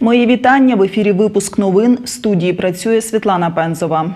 Мої вітання в ефірі. Випуск новин в студії працює Світлана Пензова.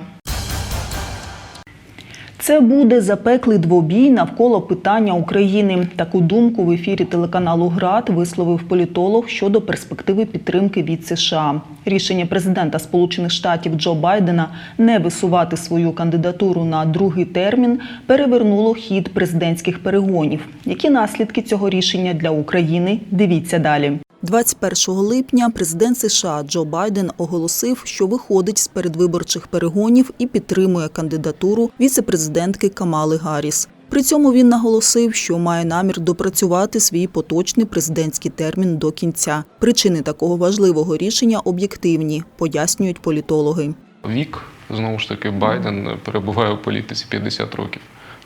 Це буде запеклий двобій навколо питання України. Таку думку в ефірі телеканалу ГРАД висловив політолог щодо перспективи підтримки від США. Рішення президента Сполучених Штатів Джо Байдена не висувати свою кандидатуру на другий термін перевернуло хід президентських перегонів. Які наслідки цього рішення для України? Дивіться далі. 21 липня президент США Джо Байден оголосив, що виходить з передвиборчих перегонів і підтримує кандидатуру віцепрезидентки Камали Гарріс. При цьому він наголосив, що має намір допрацювати свій поточний президентський термін до кінця. Причини такого важливого рішення об'єктивні, пояснюють політологи. Вік знову ж таки Байден перебуває у політиці 50 років.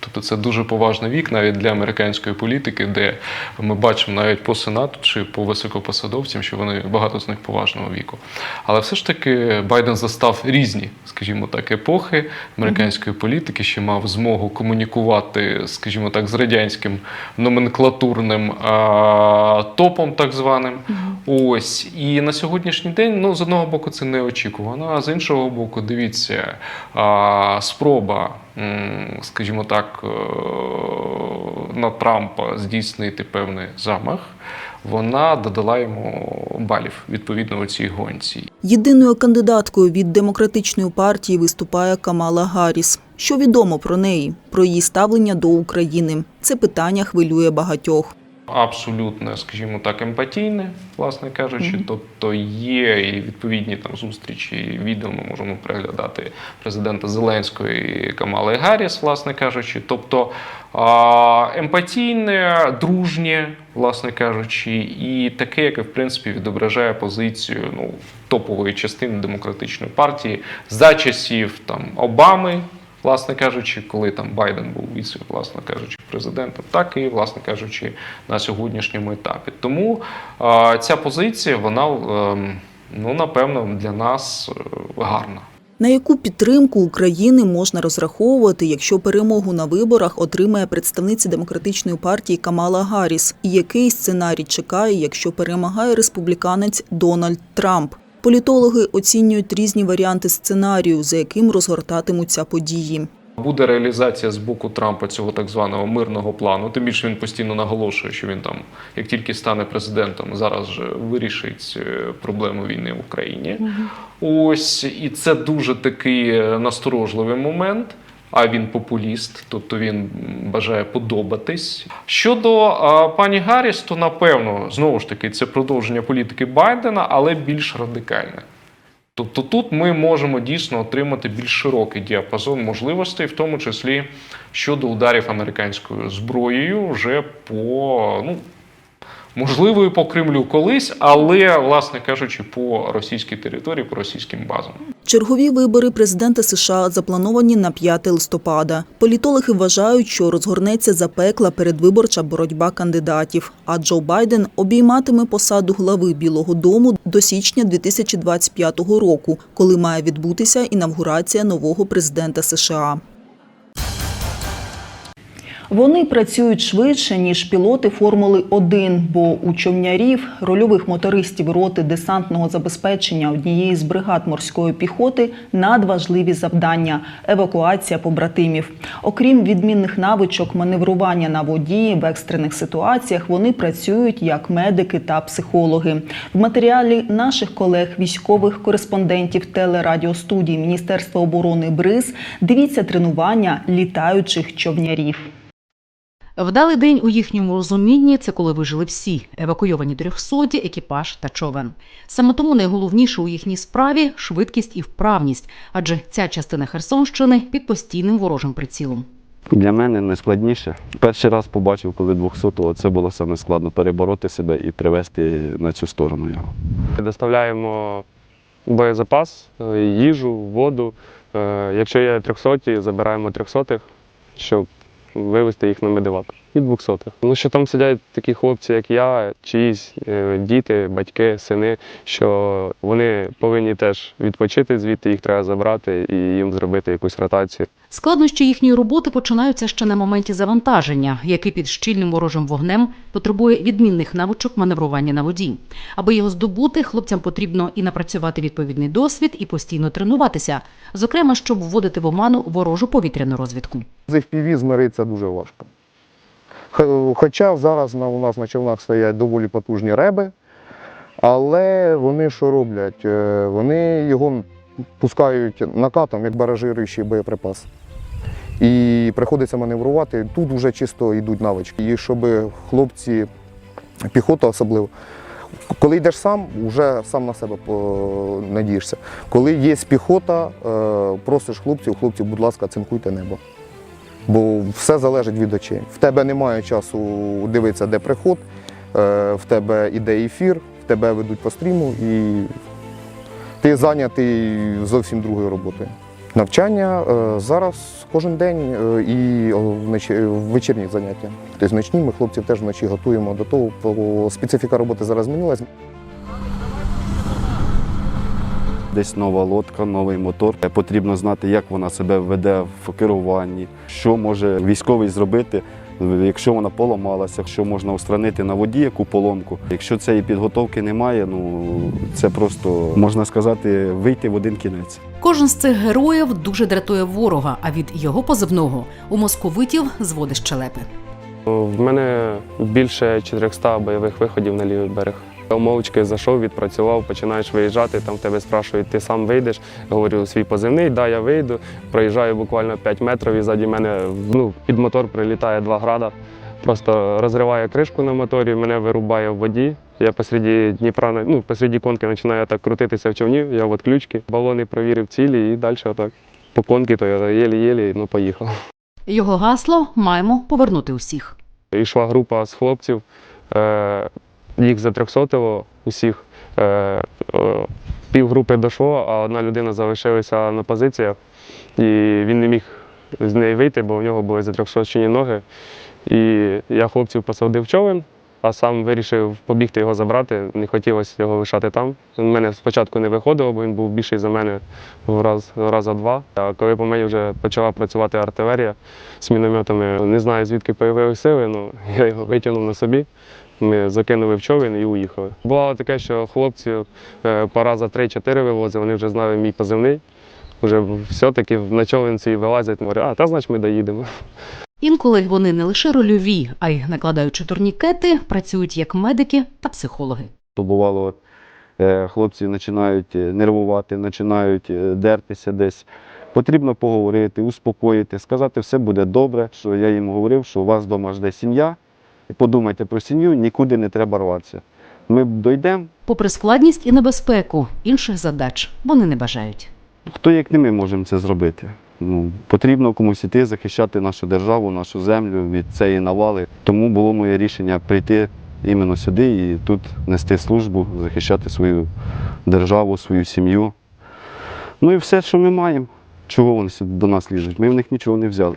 Тобто це дуже поважний вік навіть для американської політики, де ми бачимо навіть по сенату чи по високопосадовцям, що вони багато з них поважного віку. Але все ж таки Байден застав різні, скажімо так, епохи американської політики, що мав змогу комунікувати, скажімо так, з радянським номенклатурним а, топом, так званим. Ось і на сьогоднішній день, ну з одного боку, це неочікувано, а з іншого боку, дивіться, а, спроба, скажімо так, е, на Трампа здійснити певний замах. Вона додала йому балів відповідно у цій гонці. Єдиною кандидаткою від демократичної партії виступає Камала Гарріс. Що відомо про неї, про її ставлення до України? Це питання хвилює багатьох. Абсолютно, скажімо так, емпатійне, власне кажучи. Тобто є і відповідні там зустрічі, відео ми можемо переглядати президента Зеленського і Камали Гарріс, власне кажучи. Тобто емпатійне, дружнє, власне кажучи, і таке, яке в принципі відображає позицію ну, топової частини демократичної партії за часів там Обами. Власне кажучи, коли там Байден був віце, власне кажучи, президентом, так і, власне кажучи, на сьогоднішньому етапі. Тому е, ця позиція, вона е, ну напевно для нас е, гарна. На яку підтримку України можна розраховувати, якщо перемогу на виборах отримає представниця демократичної партії Камала Гарріс? І який сценарій чекає, якщо перемагає республіканець Дональд Трамп? Політологи оцінюють різні варіанти сценарію, за яким розгортатимуться події. Буде реалізація з боку Трампа цього так званого мирного плану. Тим більше він постійно наголошує, що він там, як тільки стане президентом, зараз же вирішить е, проблему війни в Україні. Ось і це дуже такий е, насторожливий момент. А він популіст, тобто він бажає подобатись. Щодо а, пані Гарріс, то напевно знову ж таки це продовження політики Байдена, але більш радикальне. Тобто тут ми можемо дійсно отримати більш широкий діапазон можливостей, в тому числі щодо ударів американською зброєю, вже по ну. Можливо, і по Кремлю колись, але, власне кажучи, по російській території, по російським базам. Чергові вибори президента США заплановані на 5 листопада. Політологи вважають, що розгорнеться запекла передвиборча боротьба кандидатів. А Джо Байден обійматиме посаду глави Білого Дому до січня 2025 року, коли має відбутися інавгурація нового президента США. Вони працюють швидше, ніж пілоти Формули 1, бо у човнярів, рольових мотористів роти десантного забезпечення однієї з бригад морської піхоти надважливі завдання евакуація побратимів. Окрім відмінних навичок маневрування на воді в екстрених ситуаціях, вони працюють як медики та психологи. В матеріалі наших колег, військових кореспондентів телерадіостудії Міністерства оборони БРИЗ дивіться тренування літаючих човнярів. Вдалий день у їхньому розумінні це коли вижили всі евакуйовані трьохсоті, екіпаж та човен. Саме тому найголовніше у їхній справі швидкість і вправність, адже ця частина Херсонщини під постійним ворожим прицілом. Для мене найскладніше. Перший раз побачив, коли 200-го, це було саме складно перебороти себе і привести на цю сторону його. Доставляємо боєзапас, е, їжу, воду. Е, Якщо є трьохсоті, забираємо трьохсотих, щоб вивезти їх на медивак. І 200. Ну що там сидять такі хлопці, як я, чиїсь е, діти, батьки, сини, що вони повинні теж відпочити звідти, їх треба забрати і їм зробити якусь ротацію. Складнощі їхньої роботи починаються ще на моменті завантаження, який під щільним ворожим вогнем потребує відмінних навичок маневрування на воді. Аби його здобути, хлопцям потрібно і напрацювати відповідний досвід, і постійно тренуватися, зокрема, щоб вводити в оману ворожу повітряну розвідку. З FPV змиритися дуже важко. Хоча зараз у нас на човнах стоять доволі потужні реби, але вони що роблять? Е, Вони його пускають накатом, як баражируючий боєприпас. І приходиться маневрувати. Тут вже чисто йдуть навички. І щоб хлопці, піхота особливо, коли йдеш сам, вже сам на себе надієшся. Коли є піхота, е, просиш хлопців, хлопці, будь ласка, цинкуйте небо. Бо все залежить від очей. В тебе немає часу дивитися, де приход, е, в тебе іде ефір, в тебе ведуть по стріму, і ти зайнятий зовсім другою роботою. Навчання е, зараз кожен день е, і вечірні заняття. Тобто вночні ми хлопців теж вночі готуємо до того, бо специфіка роботи зараз змінилась. Десь нова лодка, новий мотор. Потрібно знати, як вона себе веде в керуванні, що може військовий зробити, якщо вона поламалася, що можна устранити на воді яку поломку. Якщо цієї підготовки немає, ну це просто можна сказати вийти в один кінець. Кожен з цих героїв дуже дратує ворога, а від його позивного у московитів зводить щелепи. В мене більше 400 бойових виходів на лівий берег. Мовчки зайшов, відпрацював, починаєш виїжджати, там в тебе спрашують, ти сам вийдеш. Говорю свій позивний, да, я вийду. Проїжджаю буквально 5 метрів і ззаді мене ну, під мотор прилітає 2 града. Просто розриває кришку на моторі, мене вирубає в воді. Я посереді Дніпра, ну, посереді конки починаю так крутитися в човні, я в отключці. Балони провірив цілі і далі отак. По конки, то я єлі-єлі, ну поїхав. Його гасло маємо повернути усіх. Йшла група з хлопців, е, їх затрьохсотило усіх. Е, е, пів групи дійшло, а одна людина залишилася на позиціях, і він не міг з неї вийти, бо в нього були затрьохсочені ноги. І я хлопців посадив в човен, а сам вирішив побігти його забрати. Не хотілося його лишати там. У мене спочатку не виходило, бо він був більший за мене в раз, раза два. А коли по мені вже почала працювати артилерія з мінометами, не знаю звідки появилися сили, ну я його витягнув на собі. Ми закинули в човен і уїхали. Бувало таке, що хлопці е, по раза 3-4 вивозили, вони вже знали мій позивний. Вже все-таки на човен цей вилазять, говорять, а та значить ми доїдемо. Інколи вони не лише рольові, а й накладаючи турнікети, працюють як медики та психологи. То бувало, е, хлопці починають е, нервувати, починають дертися десь. Потрібно поговорити, успокоїти, сказати, все буде добре. Що я їм говорив, що у вас вдома жде сім'я. Подумайте про сім'ю, нікуди не треба рватися. Ми дійдемо, Попри складність і небезпеку, інших задач вони не бажають. хто як не ми можемо це зробити. Ну, потрібно комусь іти захищати нашу державу, нашу землю від цієї навали. Тому було моє рішення прийти іменно сюди і тут нести службу, захищати свою державу, свою сім'ю. Ну і все, що ми маємо. Чого вони до нас лізуть? Ми в них нічого не взяли.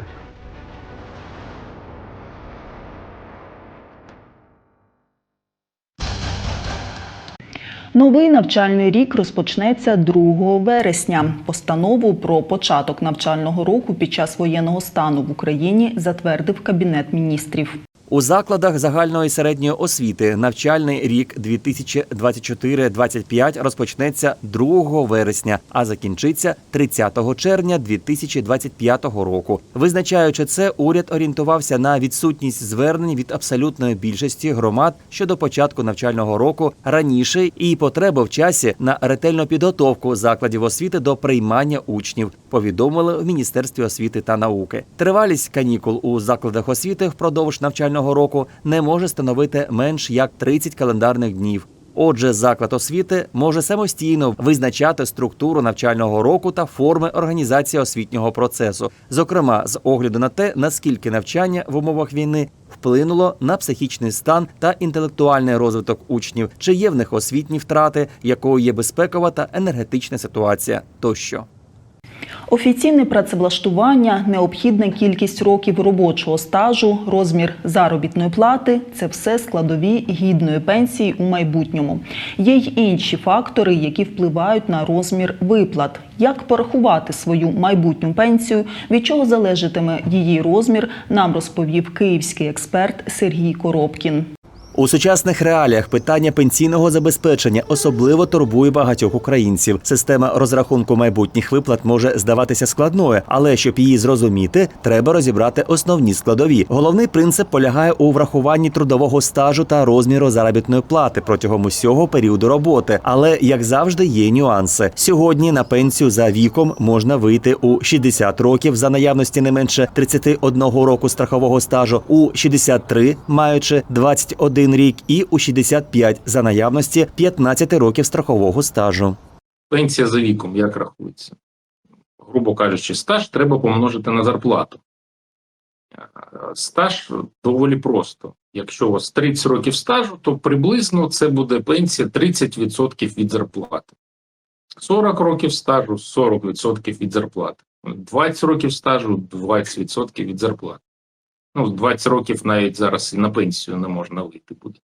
Новий навчальний рік розпочнеться 2 вересня. Постанову про початок навчального року під час воєнного стану в Україні затвердив Кабінет міністрів. У закладах загальної середньої освіти навчальний рік 2024-2025 розпочнеться 2 вересня, а закінчиться 30 червня 2025 року. Визначаючи це, уряд орієнтувався на відсутність звернень від абсолютної більшості громад щодо початку навчального року раніше і потреби в часі на ретельну підготовку закладів освіти до приймання учнів. Повідомили в міністерстві освіти та науки. Тривалість канікул у закладах освіти впродовж навчального року не може становити менш як 30 календарних днів. Отже, заклад освіти може самостійно визначати структуру навчального року та форми організації освітнього процесу, зокрема з огляду на те, наскільки навчання в умовах війни вплинуло на психічний стан та інтелектуальний розвиток учнів, чи є в них освітні втрати, якою є безпекова та енергетична ситуація тощо. Офіційне працевлаштування, необхідна кількість років робочого стажу, розмір заробітної плати це все складові гідної пенсії у майбутньому. Є й інші фактори, які впливають на розмір виплат. Як порахувати свою майбутню пенсію, від чого залежатиме її розмір, нам розповів київський експерт Сергій Коробкін. У сучасних реаліях питання пенсійного забезпечення особливо турбує багатьох українців. Система розрахунку майбутніх виплат може здаватися складною, але щоб її зрозуміти, треба розібрати основні складові. Головний принцип полягає у врахуванні трудового стажу та розміру заробітної плати протягом усього періоду роботи. Але як завжди, є нюанси. Сьогодні на пенсію за віком можна вийти у 60 років за наявності не менше 31 року страхового стажу, у 63 маючи 21 рік, і у 65 за наявності 15 років страхового стажу. Пенсія за віком як рахується? Грубо кажучи, стаж треба помножити на зарплату. Е, Стаж доволі просто. Якщо у вас 30 років стажу, то приблизно це буде пенсія 30% від зарплати. 40 років стажу 40% від зарплати. 20 років стажу 20% від зарплати. Ну, з 20 років навіть зараз і на пенсію не можна вийти буде.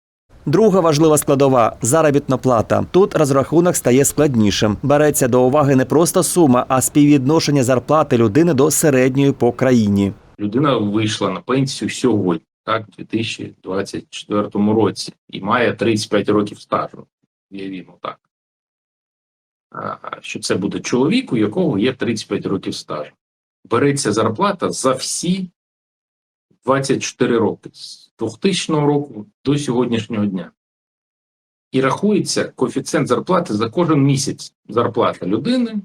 Друга важлива складова заробітна плата. Тут розрахунок стає складнішим. Береться до уваги не просто сума, а співвідношення зарплати людини до середньої по країні. людина вийшла на пенсію сьогодні, так, у 2024 році, і має 35 років стажу. Уявімо так. Що це буде чоловік, у якого є 35 років стажу. Береться зарплата за всі 24 роки, з 2000 року до сьогоднішнього дня. І рахується коефіцієнт зарплати за кожен місяць. Зарплата людини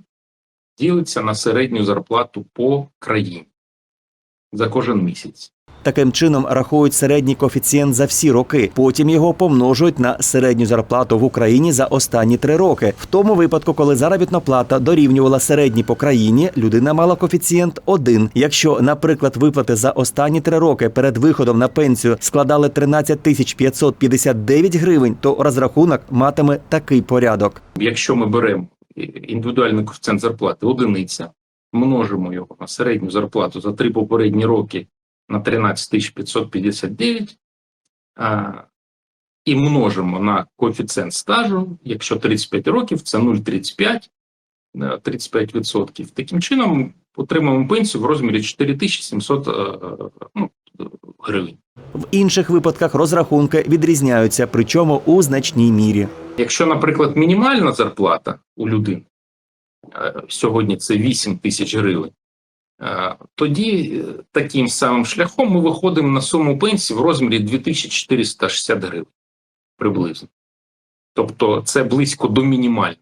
ділиться на середню зарплату по країні за кожен місяць. Таким чином рахують середній коефіцієнт за всі роки. Потім його помножують на середню зарплату в Україні за останні три роки. В тому випадку, коли заробітна плата дорівнювала середній по країні, людина мала коефіцієнт 1. Якщо, наприклад, виплати за останні три роки перед виходом на пенсію складали 13 тисяч 559 гривень, то розрахунок матиме такий порядок. Якщо ми беремо індивідуальний коефіцієнт зарплати одиниця, множимо його на середню зарплату за три попередні роки на 13 тисяч 559 а, і множимо на коефіцієнт стажу, якщо 35 років, це 0,35, е, 35%. Таким чином отримаємо пенсію в розмірі 4700 е, ну, гривень. В інших випадках розрахунки відрізняються, причому у значній мірі. Якщо, наприклад, мінімальна зарплата у людини е, сьогодні це 8 тисяч гривень, е, тоді е, таким самим шляхом ми виходимо на суму пенсії в розмірі 2460 гривень приблизно. Тобто це близько до мінімальної.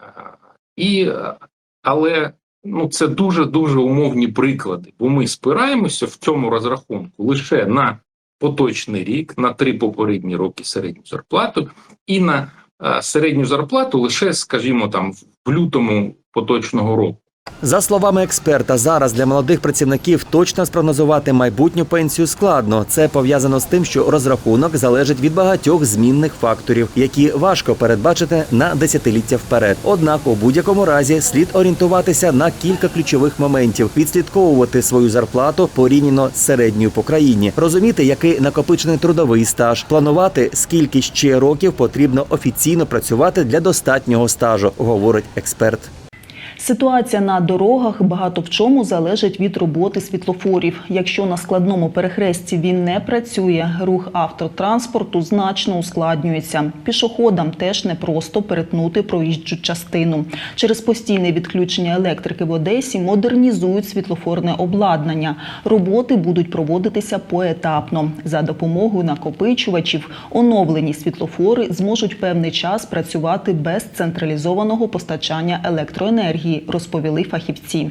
Е, І, е, але ну, це дуже-дуже умовні приклади, бо ми спираємося в цьому розрахунку лише на поточний рік, на три попередні роки середню зарплату, і на е, середню зарплату лише, скажімо, там в лютому поточного року. За словами експерта, зараз для молодих працівників точно спрогнозувати майбутню пенсію складно. Це пов'язано з тим, що розрахунок залежить від багатьох змінних факторів, які важко передбачити на десятиліття вперед. Однак у будь-якому разі слід орієнтуватися на кілька ключових моментів, відслідковувати свою зарплату порівняно з середньою по країні, розуміти, який накопичений трудовий стаж, планувати скільки ще років потрібно офіційно працювати для достатнього стажу, говорить експерт. Ситуація на дорогах багато в чому залежить від роботи світлофорів. Якщо на складному перехресті він не працює, рух автотранспорту значно ускладнюється. Пішоходам теж непросто перетнути проїжджу частину. Через постійне відключення електрики в Одесі модернізують світлофорне обладнання. Роботи будуть проводитися поетапно. За допомогою накопичувачів оновлені світлофори зможуть певний час працювати без централізованого постачання електроенергії, розповіли фахівці.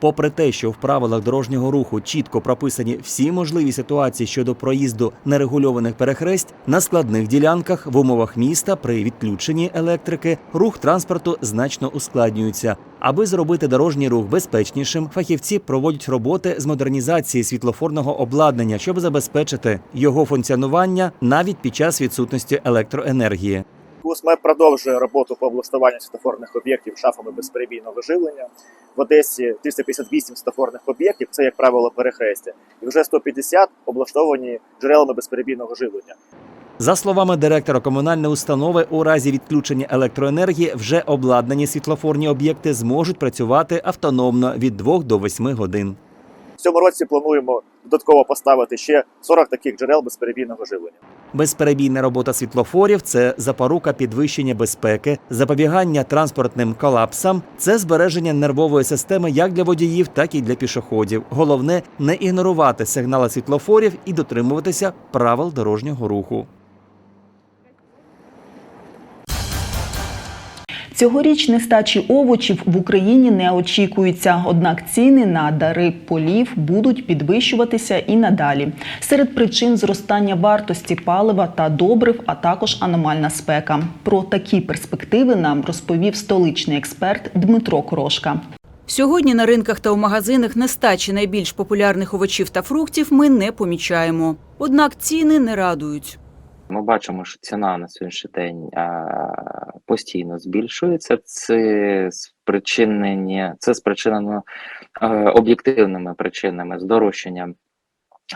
Попри те, що в правилах дорожнього руху чітко прописані всі можливі ситуації щодо проїзду нерегульованих перехресть, на складних ділянках в умовах міста при відключенні електрики рух транспорту значно ускладнюється. Аби зробити дорожній рух безпечнішим, фахівці проводять роботи з модернізації світлофорного обладнання, щоб забезпечити його функціонування навіть під час відсутності електроенергії. Ми продовжуємо роботу по облаштуванню світлофорних об'єктів шафами безперебійного живлення. В Одесі 358 світлофорних об'єктів, це, як правило, перехрестя, і вже 150 облаштовані джерелами безперебійного живлення. За словами директора комунальної установи, у разі відключення електроенергії вже обладнані світлофорні об'єкти зможуть працювати автономно від 2 до 8 годин. В цьому році плануємо додатково поставити ще 40 таких джерел безперебійного живлення. Безперебійна робота світлофорів це запорука підвищення безпеки, запобігання транспортним колапсам, це збереження нервової системи як для водіїв, так і для пішоходів. Головне не ігнорувати сигнали світлофорів і дотримуватися правил дорожнього руху. Цьогоріч нестачі овочів в Україні не очікується, однак ціни на дари полів будуть підвищуватися і надалі. Серед причин зростання вартості палива та добрив, а також аномальна спека. Про такі перспективи нам розповів столичний експерт Дмитро Крошка. Сьогодні на ринках та у магазинах нестачі найбільш популярних овочів та фруктів ми не помічаємо. Однак ціни не радують. Ми бачимо, що ціна на сьогоднішній день постійно збільшується. Це спричинення, це спричинено е, об'єктивними причинами здорожчання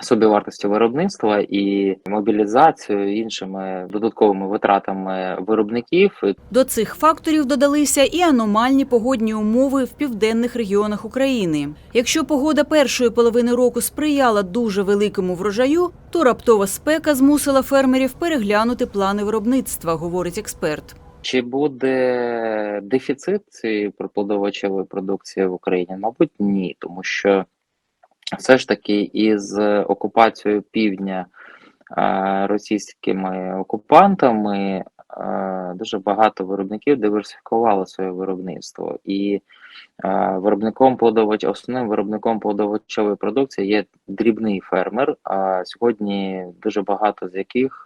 собівартості виробництва і мобілізацією іншими додатковими витратами виробників. До цих факторів додалися і аномальні погодні умови в південних регіонах України. Якщо погода першої половини року сприяла дуже великому врожаю, то раптова спека змусила фермерів переглянути плани виробництва, говорить експерт. Чи буде дефіцит цієї плодовочевої продукції в Україні? Мабуть, ні, тому що все ж таки із окупацією півдня е, російськими окупантами е, дуже багато виробників диверсифікували своє виробництво, і е, виробником плодовоч... основним виробником плодовочевої продукції є дрібний фермер. А сьогодні дуже багато з яких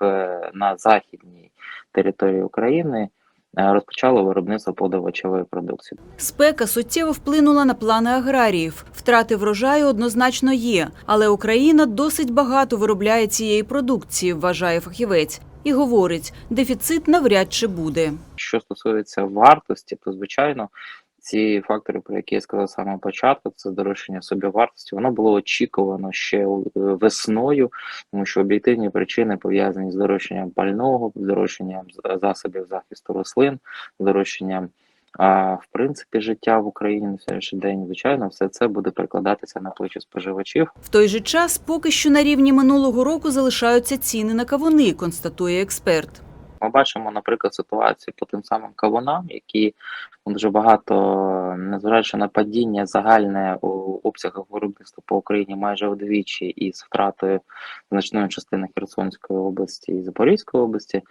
на західній території України розпочало виробництво плодовочевої продукції. Спека суттєво вплинула на плани аграріїв. Втрати врожаю однозначно є, але Україна досить багато виробляє цієї продукції, вважає фахівець. І говорить, дефіцит навряд чи буде. Що стосується вартості, то звичайно ці фактори, про які я сказав з самого початку, це здорожчання собівартості, воно було очікувано ще е, весною, тому що об'єктивні причини пов'язані з здорожчанням пального, здорожчанням засобів захисту рослин, здорожчанням. А в принципі, життя в Україні на сьогоднішній день, звичайно, все це буде перекладатися на плечі споживачів. В той же час поки що на рівні минулого року залишаються ціни на кавуни, констатує експерт. Ми бачимо, наприклад, ситуацію по тим самим кавунам, які ну, дуже багато, незважаючи на падіння загальне у обсягах виробництва по Україні майже вдвічі і з втратою значної частини Херсонської області і Запорізької області.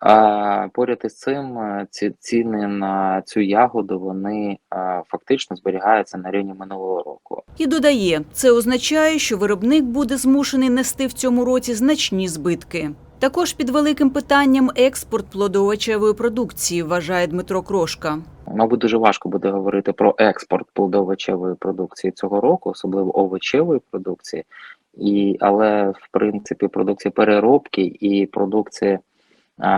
А поряд із цим е, ці ціни на цю ягоду вони е, фактично зберігаються на рівні минулого року. І додає, це означає, що виробник буде змушений нести в цьому році значні збитки. Також під великим питанням експорт плодоовочевої продукції, вважає Дмитро Крошка. Мабуть, дуже важко буде говорити про експорт плодоовочевої продукції цього року, особливо овочевої продукції, і, але в принципі продукції переробки і продукції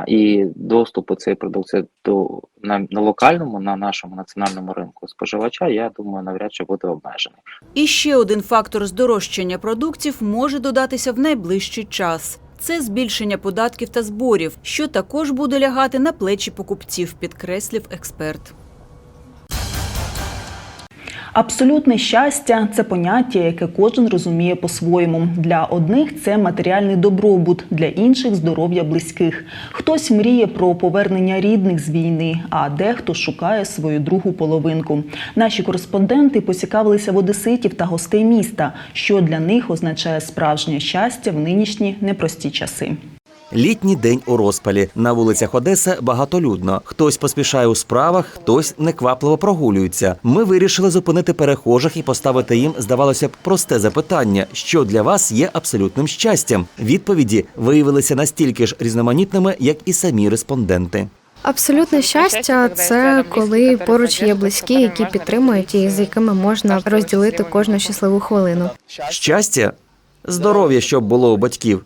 і доступу цієї продукції до на, на локальному, на нашому національному ринку споживача, я думаю, навряд чи буде обмежений. І ще один фактор здорожчання продуктів може додатися в найближчий час. Це збільшення податків та зборів, що також буде лягати на плечі покупців, підкреслив експерт. Абсолютне щастя це поняття, яке кожен розуміє по-своєму. Для одних це матеріальний добробут, для інших здоров'я близьких. Хтось мріє про повернення рідних з війни, а дехто шукає свою другу половинку. Наші кореспонденти поцікавилися в одеситів та гостей міста, що для них означає справжнє щастя в нинішні непрості часи. Літній день у розпалі. На вулицях Одеси багатолюдно. Хтось поспішає у справах, хтось неквапливо прогулюється. Ми вирішили зупинити перехожих і поставити їм, здавалося б, просте запитання, що для вас є абсолютним щастям. Відповіді виявилися настільки ж різноманітними, як і самі респонденти. Абсолютне щастя це коли поруч є близькі, які підтримують і з якими можна розділити кожну щасливу хвилину. Щастя, здоров'я, щоб було у батьків,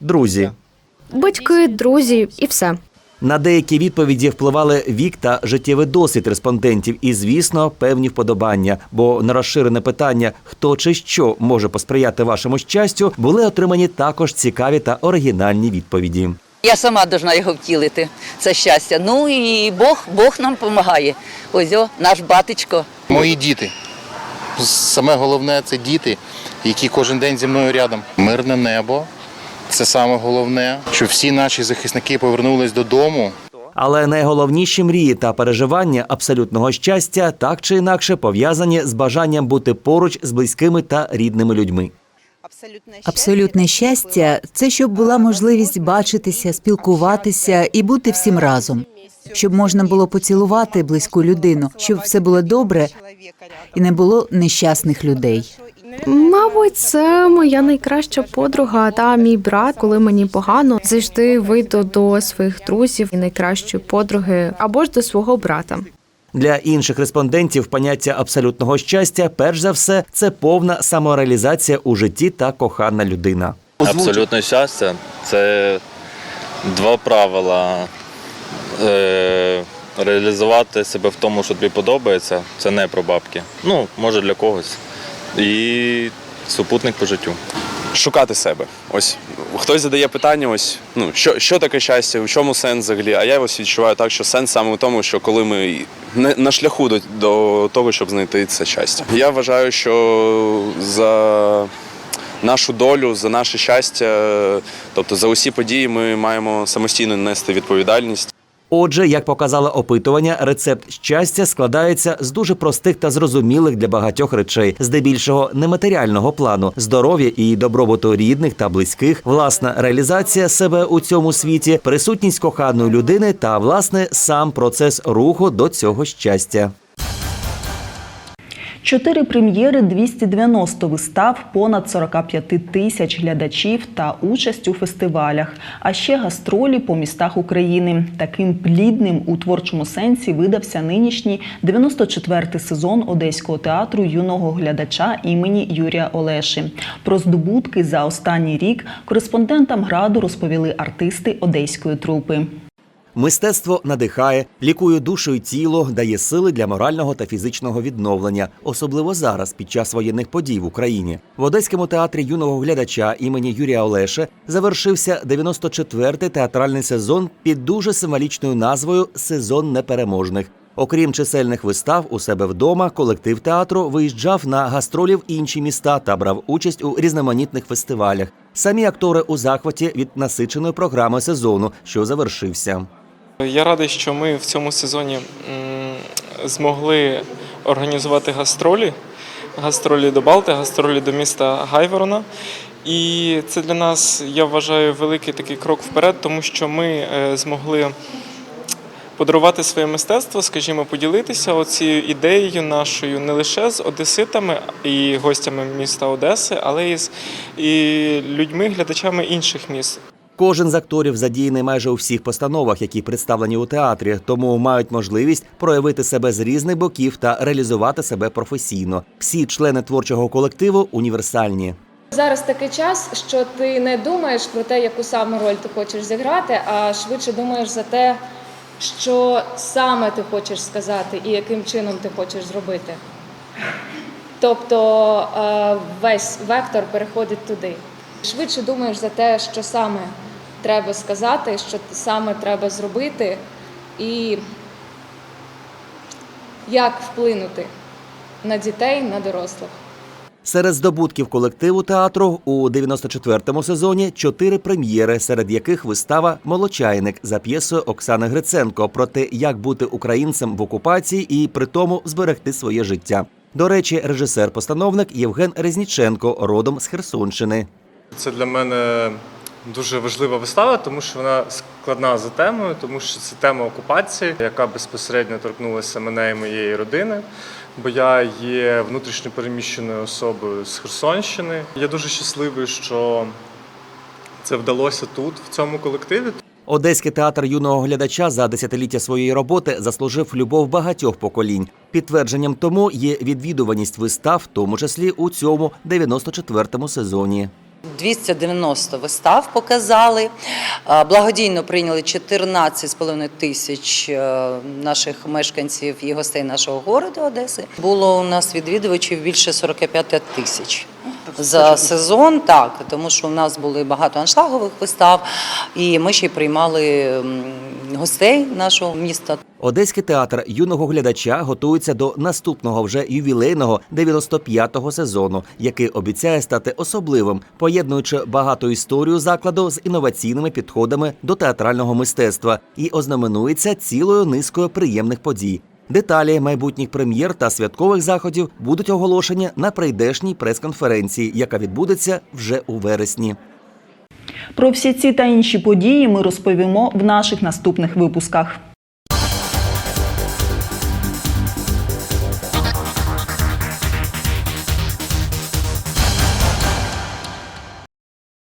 друзі. Батьки, друзі і все. На деякі відповіді впливали вік та життєвий досвід респондентів, і, звісно, певні вподобання. Бо на розширене питання, хто чи що може посприяти вашому щастю, були отримані також цікаві та оригінальні відповіді. Я сама должна його втілити, це щастя. Ну і Бог, Бог нам допомагає. Ось о, наш батечко. Мої діти. Саме головне це діти, які кожен день зі мною рядом. Мирне небо. Це саме головне, щоб всі наші захисники повернулись додому. Але найголовніші мрії та переживання абсолютного щастя так чи інакше пов'язані з бажанням бути поруч з близькими та рідними людьми. Абсолютне щастя це щоб була можливість бачитися, спілкуватися і бути всім разом, щоб можна було поцілувати близьку людину, щоб все було добре і не було нещасних людей. Мабуть, це моя найкраща подруга та мій брат, коли мені погано, завжди вийду до своїх друзів і найкращої подруги або ж до свого брата. Для інших респондентів поняття абсолютного щастя, перш за все, це повна самореалізація у житті та кохана людина. Абсолютне щастя це два правила. Е, реалізувати себе в тому, що тобі подобається, це не про бабки. Ну, може для когось. І супутник по життю. шукати себе. Ось хтось задає питання: ось ну що, що таке щастя, в чому сенс взагалі? А я ось відчуваю так, що сенс саме в тому, що коли ми на шляху до, до того, щоб знайти це щастя. Я вважаю, що за нашу долю, за наше щастя, тобто за усі події, ми маємо самостійно нести відповідальність. Отже, як показало опитування, рецепт щастя складається з дуже простих та зрозумілих для багатьох речей, здебільшого нематеріального плану, здоров'я і добробуту рідних та близьких, власна реалізація себе у цьому світі, присутність коханої людини та власне сам процес руху до цього щастя. Чотири прем'єри, 290 вистав, понад 45 тисяч глядачів та участь у фестивалях, а ще гастролі по містах України. Таким плідним у творчому сенсі видався нинішній 94-й сезон Одеського театру юного глядача імені Юрія Олеші. Про здобутки за останній рік кореспондентам граду розповіли артисти одеської трупи. Мистецтво надихає, лікує душу і тіло, дає сили для морального та фізичного відновлення, особливо зараз, під час воєнних подій в Україні. В Одеському театрі юного глядача імені Юрія Олеше завершився 94-й театральний сезон під дуже символічною назвою Сезон непереможних. Окрім чисельних вистав у себе вдома, колектив театру виїжджав на гастролі в інші міста та брав участь у різноманітних фестивалях. Самі актори у захваті від насиченої програми сезону, що завершився. Я радий, що ми в цьому сезоні змогли організувати гастролі. Гастролі до Балти, гастролі до міста Гайворона. І це для нас, я вважаю, великий такий крок вперед, тому що ми е, змогли подарувати своє мистецтво, скажімо, поділитися цією ідеєю нашою не лише з одеситами і гостями міста Одеси, але й з і людьми, глядачами інших міст. Кожен з акторів задіяний майже у всіх постановах, які представлені у театрі, тому мають можливість проявити себе з різних боків та реалізувати себе професійно. Всі члени творчого колективу універсальні. Зараз такий час, що ти не думаєш про те, яку саме роль ти хочеш зіграти, а швидше думаєш за те, що саме ти хочеш сказати і яким чином ти хочеш зробити. Тобто е, весь вектор переходить туди. Швидше думаєш за те, що саме треба сказати, що саме треба зробити, і як вплинути на дітей, на дорослих. Серед здобутків колективу театру у 94-му сезоні чотири прем'єри, серед яких вистава Молочайник за п'єсою Оксани Гриценко про те, як бути українцем в окупації і при тому зберегти своє життя. До речі, режисер-постановник Євген Резніченко, родом з Херсонщини. Це для мене дуже важлива вистава, тому що вона складна за темою, тому що це тема окупації, яка безпосередньо торкнулася мене і моєї родини. Бо я є внутрішньо переміщеною особою з Херсонщини. Я дуже щасливий, що це вдалося тут, в цьому колективі. Одеський театр юного глядача за десятиліття своєї роботи заслужив любов багатьох поколінь. Підтвердженням тому є відвідуваність вистав, в тому числі у цьому 94-му сезоні. 290 вистав показали. Благодійно прийняли 14,5 тисяч е, наших мешканців і гостей нашого городу Одеси. Було у нас відвідувачів більше 45 тисяч. За сезон так, тому що у нас були багато аншлагових вистав, і ми ще й приймали гостей нашого міста. Одеський театр юного глядача готується до наступного вже ювілейного 95-го сезону, який обіцяє стати особливим, поєднуючи багату історію закладу з інноваційними підходами до театрального мистецтва і ознаменується цілою низкою приємних подій. Деталі майбутніх прем'єр та святкових заходів будуть оголошені на прийдешній прес-конференції, яка відбудеться вже у вересні. Про всі ці та інші події ми розповімо в наших наступних випусках.